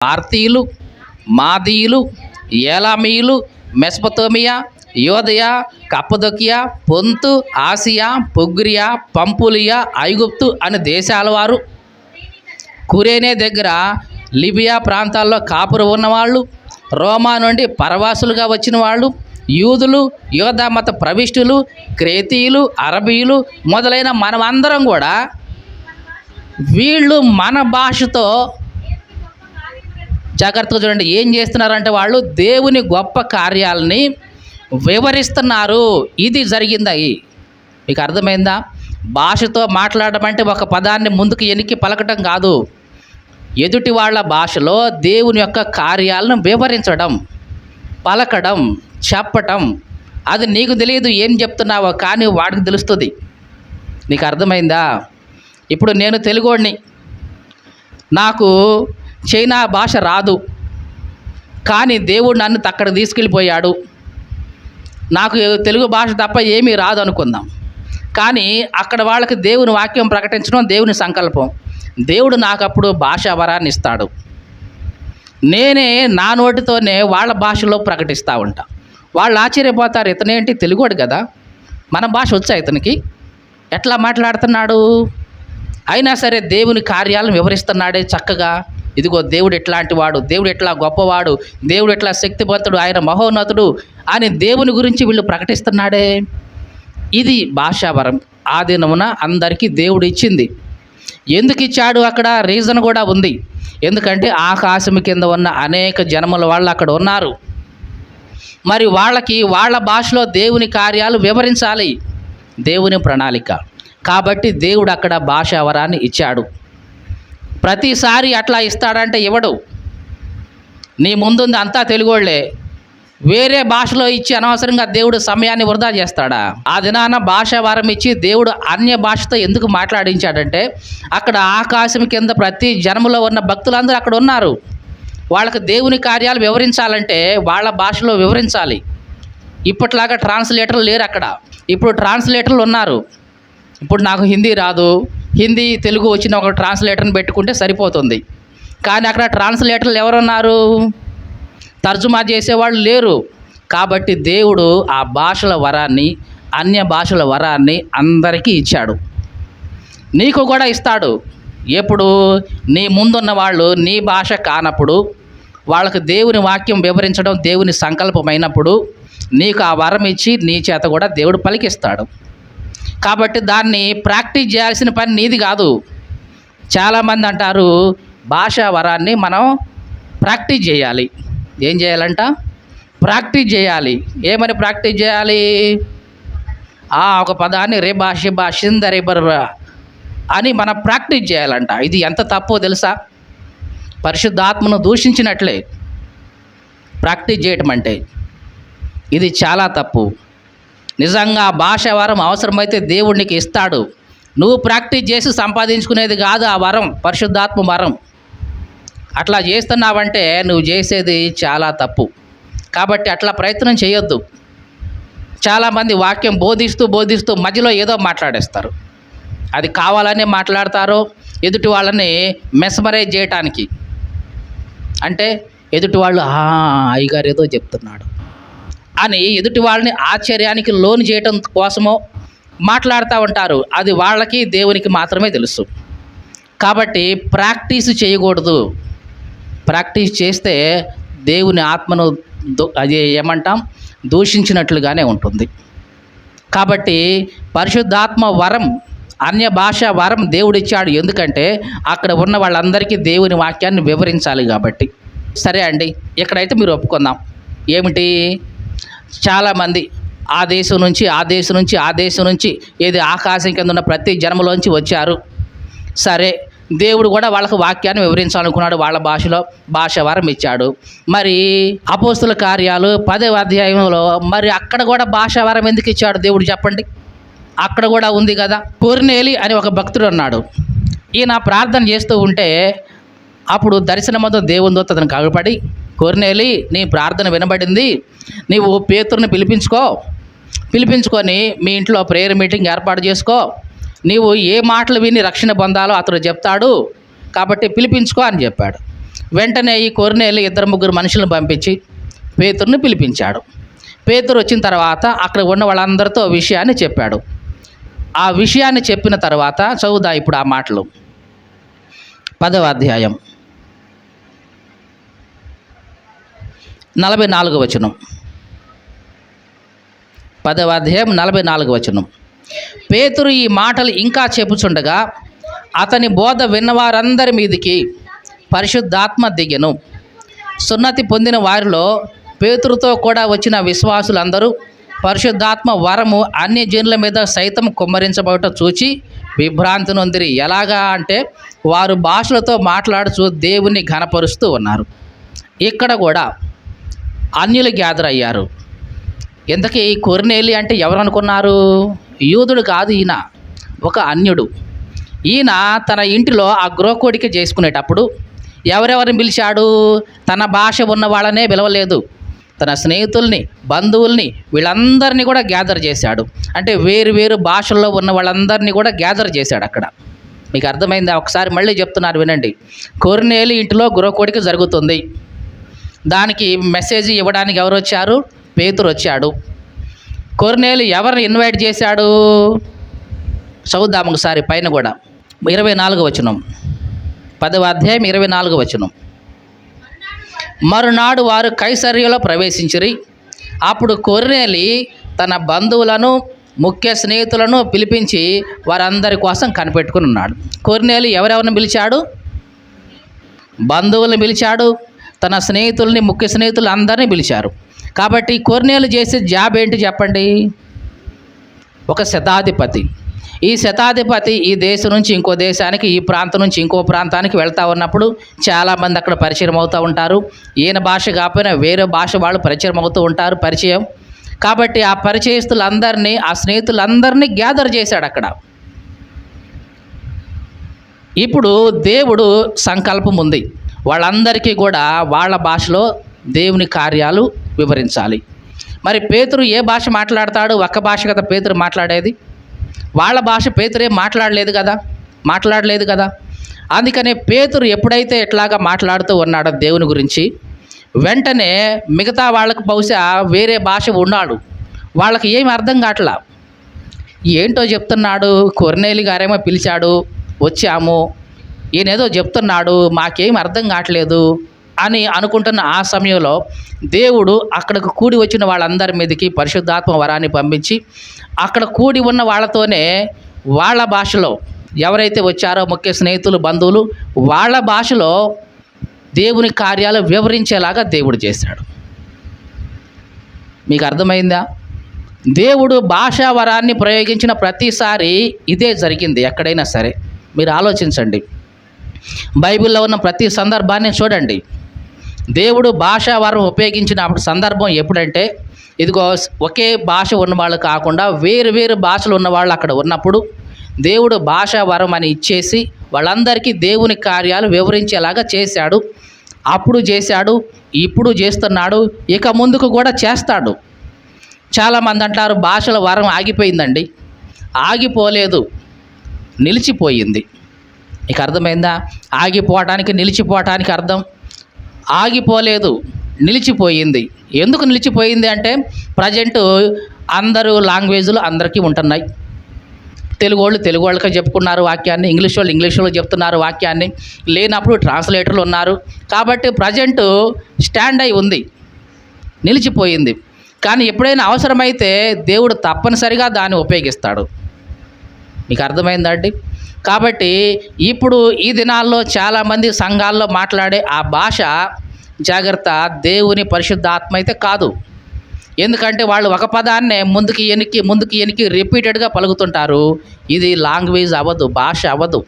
పార్తీయులు మాదీయులు ఏలామీయులు మెస్పతోమియా యోదయా కప్పదొకియా పొంతు Asia పొగ్రియా పంపులియా ఐగుప్తు అనే దేశాల వారు. కురేనే దగ్గర లిబియా ప్రాంతాల్లో కాపురు ఉన్నవాళ్ళు రోమా నుండి పరవాసులుగా వచ్చిన వాళ్ళు యూదులు యోధా మత ప్రవిష్టులు క్రేతీయులు అరబీయులు మొదలైన మనమందరం కూడా వీళ్ళు మన భాషతో జాగ్రత్తగా చూడండి. ఏం చేస్తున్నారంటే వాళ్ళు దేవుని గొప్ప కార్యాలని వివరిస్తున్నారు. ఇది జరిగిందాయి మీకు అర్థమైందా? భాషతో మాట్లాడడం అంటే ఒక పదాన్ని ముందుకు ఎనికి పలకటం కాదు. ఎదుటి వాళ్ళ భాషలో దేవుని యొక్క కార్యాలను వివరించడం పలకడం చెప్పటం. అది నీకు తెలియదు ఏం చెప్తున్నావో కానీ వాడికి తెలుస్తుంది. నీకు అర్థమైందా? ఇప్పుడు నేను తెలుగోడిని. నాకు చైనా భాష రాదు. కానీ దేవుడు నన్ను అక్కడ తీసుకెళ్ళిపోయాడు. నాకు తెలుగు భాష తప్ప ఏమీ రాదు అనుకుందాం. కానీ అక్కడ వాళ్ళకి దేవుని వాక్యం ప్రకటించడం దేవుని సంకల్పం. దేవుడు నాకు అప్పుడు భాషా వరాన్ని ఇస్తాడు. నేనే నా నోటితోనే వాళ్ళ భాషలో ప్రకటిస్తూ ఉంటా. వాళ్ళు ఆశ్చర్యపోతారు ఇతనేంటి తెలుగోడు కదా. మన భాష వచ్చా ఇతనికి? ఎట్లా మాట్లాడుతున్నాడు? అయినా సరే దేవుని కార్యాలను వివరిస్తున్నాడే చక్కగా. ఇదిగో దేవుడు ఎట్లాంటి వాడు దేవుడు ఎట్లా గొప్పవాడు దేవుడు ఎట్లా శక్తివంతుడు ఆయన మహోన్నతుడు అని దేవుని గురించి వీళ్ళు ప్రకటిస్తున్నాడే. ఇది భాషావరం. ఆ దినమున అందరికీ దేవుడు ఇచ్చింది. ఎందుకు ఇచ్చాడు? అక్కడ రీజన్ కూడా ఉంది. ఎందుకంటే ఆకాశం కింద ఉన్న అనేక జనముల వాళ్ళు అక్కడ ఉన్నారు. మరి వాళ్ళకి వాళ్ళ భాషలో దేవుని కార్యాలు వివరించాలి. దేవుని ప్రణాళిక. కాబట్టి దేవుడు అక్కడ భాషావరాన్ని ఇచ్చాడు. ప్రతిసారి అట్లా ఇస్తాడంటే ఇవ్వడు నీ ముందుంది అంతా తెలుగోళ్ళే. వేరే భాషలో ఇచ్చి అనవసరంగా దేవుడు సమయాన్ని వృధా చేస్తాడా? ఆ దినాన భాష వారం ఇచ్చి దేవుడు అన్య భాషతో ఎందుకు మాట్లాడించాడంటే అక్కడ ఆకాశం కింద ప్రతి జన్మలో ఉన్న భక్తులందరూ అక్కడ ఉన్నారు. వాళ్ళకి దేవుని కార్యాలు వివరించాలంటే వాళ్ళ భాషలో వివరించాలి. ఇప్పట్లాగా ట్రాన్స్లేటర్లు లేరు అక్కడ. ఇప్పుడు ట్రాన్స్లేటర్లు ఉన్నారు. ఇప్పుడు నాకు హిందీ రాదు. హిందీ తెలుగు వచ్చిన ఒక ట్రాన్స్లేటర్ని పెట్టుకుంటే సరిపోతుంది. కానీ అక్కడ ట్రాన్స్లేటర్లు ఎవరున్నారు? తర్జుమా చేసేవాళ్ళు లేరు. కాబట్టి దేవుడు ఆ భాషల వరాన్ని అన్య భాషల వరాన్ని అందరికీ ఇచ్చాడు. నీకు కూడా ఇస్తాడు. ఎప్పుడు? నీ ముందున్న వాళ్ళు నీ భాష కానప్పుడు వాళ్ళకు దేవుని వాక్యం వివరించడం దేవుని సంకల్పమైనప్పుడు నీకు ఆ వరం ఇచ్చి నీ చేత కూడా దేవుడు పలికిస్తాడు. కాబట్టి దాన్ని ప్రాక్టీస్ చేయాల్సిన పని నీది కాదు. చాలామంది అంటారు భాషా వరాన్ని మనం ప్రాక్టీస్ చేయాలి. ఏం చేయాలంట? ప్రాక్టీస్ చేయాలి. ఏమని ప్రాక్టీస్ చేయాలి? ఆ ఒక పదాన్ని రే భాష షింద రేబర్ అని మనం ప్రాక్టీస్ చేయాలంట. ఇది ఎంత తప్పో తెలుసా? పరిశుద్ధాత్మను దూషించినట్లే ప్రాక్టీస్ చేయటం అంటే. ఇది చాలా తప్పు. నిజంగా భాష వరం అవసరమైతే దేవుడికి ఇస్తాడు. నువ్వు ప్రాక్టీస్ చేసి సంపాదించుకునేది కాదు ఆ వరం పరిశుద్ధాత్మ వరం. అట్లా చేస్తున్నావంటే నువ్వు చేసేది చాలా తప్పు. కాబట్టి అట్లా ప్రయత్నం చేయొద్దు. చాలామంది వాక్యం బోధిస్తూ బోధిస్తూ మధ్యలో ఏదో మాట్లాడేస్తారు. అది కావాలనే మాట్లాడతారు ఎదుటి వాళ్ళని మెస్మరైజ్ చేయటానికి. అంటే ఎదుటి వాళ్ళు అయ్యగారు ఏదో చెప్తున్నాడు. అని ఎదుటి వాళ్ళని ఆశ్చర్యానికి లోను చేయటం కోసమో మాట్లాడుతూ ఉంటారు. అది వాళ్ళకి దేవునికి మాత్రమే తెలుసు. కాబట్టి ప్రాక్టీస్ చేయకూడదు. ప్రాక్టీస్ చేస్తే దేవుని ఆత్మను అది ఏమంటాం? దూషించినట్లుగానే ఉంటుంది. కాబట్టి పరిశుద్ధాత్మ వరం అన్య భాష వరం దేవుడిచ్చాడు. ఎందుకంటే అక్కడ ఉన్న వాళ్ళందరికీ దేవుని వాక్యాన్ని వివరించాలి కాబట్టి. సరే అండి ఇక్కడైతే మీరు ఒప్పుకుందాం ఏమిటి? చాలామంది ఆ దేశం నుంచి ఆ దేశం నుంచి ఆ దేశం నుంచి ఏది ఆకాశం కింద ఉన్న ప్రతి జన్మలోంచి వచ్చారు. సరే దేవుడు కూడా వాళ్ళకు వాక్యాన్ని వివరించాలనుకున్నాడు. వాళ్ళ భాషలో భాష వరం ఇచ్చాడు. మరి అపోస్తుల కార్యాలు పదవ అధ్యాయంలో మరి అక్కడ కూడా భాష వరం ఎందుకు ఇచ్చాడు దేవుడు చెప్పండి? అక్కడ కూడా ఉంది కదా. కోరినేలి అని ఒక భక్తుడు ఉన్నాడు ఈయన ప్రార్థన చేస్తూ ఉంటే అప్పుడు దర్శనమంతా దేవుని దూత అతను కగపడి కొర్నేలి నీ ప్రార్థన వినబడింది. నీవు పేతురుని పిలిపించుకో. పిలిపించుకొని మీ ఇంట్లో ప్రేయర్ మీటింగ్ ఏర్పాటు చేసుకో. నీవు ఏ మాటలు విని రక్షణ పొందాలో అతడు చెప్తాడు. కాబట్టి పిలిపించుకో అని చెప్పాడు. వెంటనే ఈ కొరినేలు ఇద్దరు ముగ్గురు మనుషులను పంపించి పేతురుని పిలిపించాడు. పేతురు వచ్చిన తర్వాత అక్కడ ఉన్న వాళ్ళందరితో విషయాన్ని చెప్పాడు. ఆ విషయాన్ని చెప్పిన తర్వాత చదువుదా ఇప్పుడు ఆ మాటలు. పదవ అధ్యాయం. నలభై నాలుగు వచనం. పదవ అధ్యాయం నలభై నాలుగు వచనం. పేతురు ఈ మాటలు ఇంకా చెప్పుచుండగా అతని బోధ విన్నవారందరి మీదికి పరిశుద్ధాత్మ దిగెను. సున్నతి పొందిన వారిలో పేతురుతో కూడా వచ్చిన విశ్వాసులందరూ పరిశుద్ధాత్మ వరము అన్ని జనుల మీద సైతం కుమ్మరించబడట చూచి విభ్రాంతి నొందిరి ఎలాగా అంటే వారు భాషలతో మాట్లాడుచు దేవుణ్ణి ఘనపరుస్తూ ఉన్నారు. ఇక్కడ కూడా అన్యులు గ్యాదర్ అయ్యారు. ఇంతకీ కొరినేలి అంటే ఎవరు అనుకున్నారు యూదుడు కాదు ఈయన ఒక అన్యుడు. ఈయన తన ఇంటిలో ఆ గృహకోడిక చేసుకునేటప్పుడు ఎవరెవరిని పిలిచాడు? తన భాష ఉన్న వాళ్ళనే పిలవలేదు. తన స్నేహితుల్ని బంధువుల్ని వీళ్ళందరినీ కూడా గ్యాదర్ చేశాడు. అంటే వేరు వేరు భాషల్లో ఉన్న వాళ్ళందరినీ కూడా గ్యాదర్ చేశాడు అక్కడ. మీకు అర్థమైందా? ఒకసారి మళ్ళీ చెప్తున్నారు వినండి. కోరినేలి ఇంటిలో గృహకోడిక జరుగుతుంది. దానికి మెసేజ్ ఇవ్వడానికి ఎవరు వచ్చారు? పేతురు వచ్చాడు. కొర్నేలు ఎవరిని ఇన్వైట్ చేశాడు? చదువుదాం ఒకసారి పైన కూడా. ఇరవై నాలుగు వచనం. పదవ అధ్యాయం ఇరవై నాలుగు వచనం. మరునాడు వారు కైసర్యలో ప్రవేశించిరి. అప్పుడు కొర్నేలి తన బంధువులను ముఖ్య స్నేహితులను పిలిపించి వారందరి కోసం కనిపెట్టుకుని ఉన్నాడు. కొర్నేలి ఎవరెవరిని పిలిచాడు? బంధువులను పిలిచాడు. తన స్నేహితుల్ని ముఖ్య స్నేహితులు అందరినీ పిలిచారు. కాబట్టి కొర్నేలు చేసే జాబ్ ఏంటి చెప్పండి? ఒక శతాధిపతి. ఈ శతాధిపతి ఈ దేశం నుంచి ఇంకో దేశానికి ఈ ప్రాంతం నుంచి ఇంకో ప్రాంతానికి వెళ్తూ ఉన్నప్పుడు చాలామంది అక్కడ పరిచయం అవుతూ ఉంటారు. ఈయన భాష కాకపోయినా వేరే భాష వాళ్ళు పరిచయం అవుతూ ఉంటారు పరిచయం. కాబట్టి ఆ పరిచయస్తులందరినీ ఆ స్నేహితులందరినీ గ్యాదర్ చేశాడు అక్కడ. ఇప్పుడు దేవుడు సంకల్పం ఉంది. వాళ్ళందరికీ కూడా వాళ్ళ భాషలో దేవుని కార్యాలు వివరించాలి. మరి పేతురు ఏ భాష మాట్లాడతాడు? ఒక్క భాష కదా పేతురు మాట్లాడేది? వాళ్ళ భాష పేతురే మాట్లాడలేదు కదా? మాట్లాడలేదు కదా? అందుకనే పేతురు ఎప్పుడైతే ఇట్లాగా మాట్లాడుతూ ఉన్నాడో దేవుని గురించి వెంటనే మిగతా వాళ్ళకు బహుశా వేరే భాష ఉన్నాడు. వాళ్ళకి ఏమి అర్థం కావట్లా? ఏంటో చెప్తున్నాడు కొర్నేలి గారేమో పిలిచాడు వచ్చాము ఈయనేదో చెప్తున్నాడు మాకేం అర్థం కావట్లేదు అని అనుకుంటున్న ఆ సమయంలో దేవుడు అక్కడికి కూడి వచ్చిన వాళ్ళందరి మీదకి పరిశుద్ధాత్మ వరాన్ని పంపించి అక్కడ కూడి ఉన్న వాళ్ళతోనే వాళ్ళ భాషలో ఎవరైతే వచ్చారో ముఖ్య స్నేహితులు బంధువులు వాళ్ళ భాషలో దేవుని కార్యాలు వివరించేలాగా దేవుడు చేశాడు. మీకు అర్థమైందా? దేవుడు భాషా వరాన్ని ప్రయోగించిన ప్రతిసారి ఇదే జరిగింది ఎక్కడైనా సరే. మీరు ఆలోచించండి. బైబిల్లో ఉన్న ప్రతి సందర్భాన్ని చూడండి. దేవుడు భాషా వరం ఉపయోగించిన సందర్భం ఎప్పుడంటే ఇదిగో ఒకే భాష ఉన్నవాళ్ళు కాకుండా వేరు వేరు భాషలు ఉన్నవాళ్ళు అక్కడ ఉన్నప్పుడు దేవుడు భాషా వరం అని ఇచ్చేసి వాళ్ళందరికీ దేవుని కార్యాలు వివరించేలాగా చేశాడు. అప్పుడు చేశాడు ఇప్పుడు చేస్తున్నాడు ఇక ముందుకు కూడా చేస్తాడు. చాలామంది అంటారు భాషల వరం ఆగిపోయిందండి. ఆగిపోలేదు నిలిచిపోయింది. నీకు అర్థమైందా? ఆగిపోవటానికి నిలిచిపోవటానికి అర్థం? ఆగిపోలేదు నిలిచిపోయింది. ఎందుకు నిలిచిపోయింది అంటే ప్రజెంట్ అందరూ లాంగ్వేజ్లు అందరికీ ఉంటున్నాయి. తెలుగు వాళ్ళు తెలుగు వాళ్ళకే చెప్పుకున్నారు వాక్యాన్ని ఇంగ్లీష్ వాళ్ళు ఇంగ్లీష్ వాళ్ళు చెప్తున్నారు వాక్యాన్ని లేనప్పుడు ట్రాన్స్లేటర్లు ఉన్నారు. కాబట్టి ప్రజెంట్ స్టాండ్ అయి ఉంది నిలిచిపోయింది. కానీ ఎప్పుడైనా అవసరమైతే దేవుడు తప్పనిసరిగా దాన్ని ఉపయోగిస్తాడు. మీకు అర్థమైందా అండి? కాబట్టి ఇప్పుడు ఈ దినాల్లో చాలామంది సంఘాల్లో మాట్లాడే ఆ భాష జాగ్రత్త దేవుని పరిశుద్ధాత్మ అయితే కాదు. ఎందుకంటే వాళ్ళు ఒక పదాన్నే ముందుకి ఎనికి ముందుకి ఎనికి రిపీటెడ్గా పలుకుతుంటారు. ఇది లాంగ్వేజ్ అవ్వదు భాష అవ్వదు.